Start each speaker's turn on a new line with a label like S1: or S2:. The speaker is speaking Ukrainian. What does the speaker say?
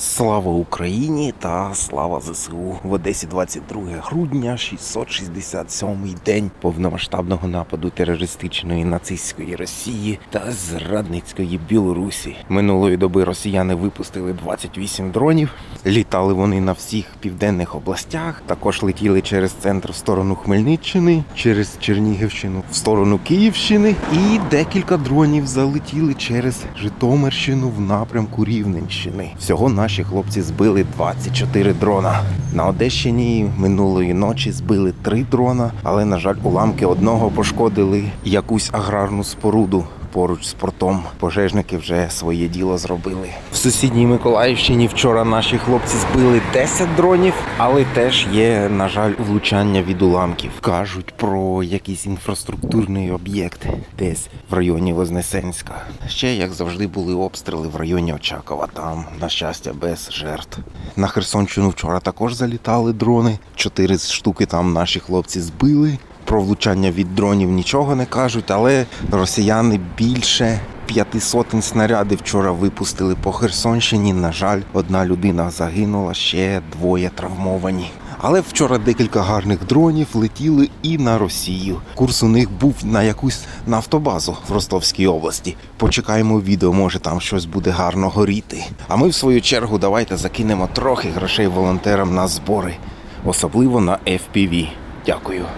S1: Слава Україні та слава ЗСУ в Одесі 22 грудня, 667-й день повномасштабного нападу терористичної нацистської Росії та зрадницької Білорусі. Минулої доби росіяни випустили 28 дронів. Літали вони на всіх південних областях. Також летіли через центр в сторону Хмельниччини, через Чернігівщину в сторону Київщини, і декілька дронів залетіли через Житомирщину в напрямку Рівненщини. Всього наші хлопці збили 24 дрона. На Одещині минулої ночі збили три дрона, але на жаль, уламки одного пошкодили якусь аграрну споруду. Поруч з портом пожежники вже своє діло зробили. В сусідній Миколаївщині вчора наші хлопці збили 10 дронів, але теж є, на жаль, влучання від уламків. Кажуть про якийсь інфраструктурний об'єкт десь в районі Вознесенська. Ще, як завжди, були обстріли в районі Очакова. Там, на щастя, без жертв. На Херсонщину вчора також залітали дрони. Чотири штуки там наші хлопці збили. Про влучання від дронів нічого не кажуть, але росіяни більше п'яти сотень снарядів вчора випустили по Херсонщині. На жаль, одна людина загинула, ще двоє травмовані. Але вчора декілька гарних дронів летіли і на Росію. Курс у них був на якусь нафтобазу в Ростовській області. Почекаємо відео, може там щось буде гарно горіти. А ми, в свою чергу, давайте закинемо трохи грошей волонтерам на збори, особливо на FPV. Дякую.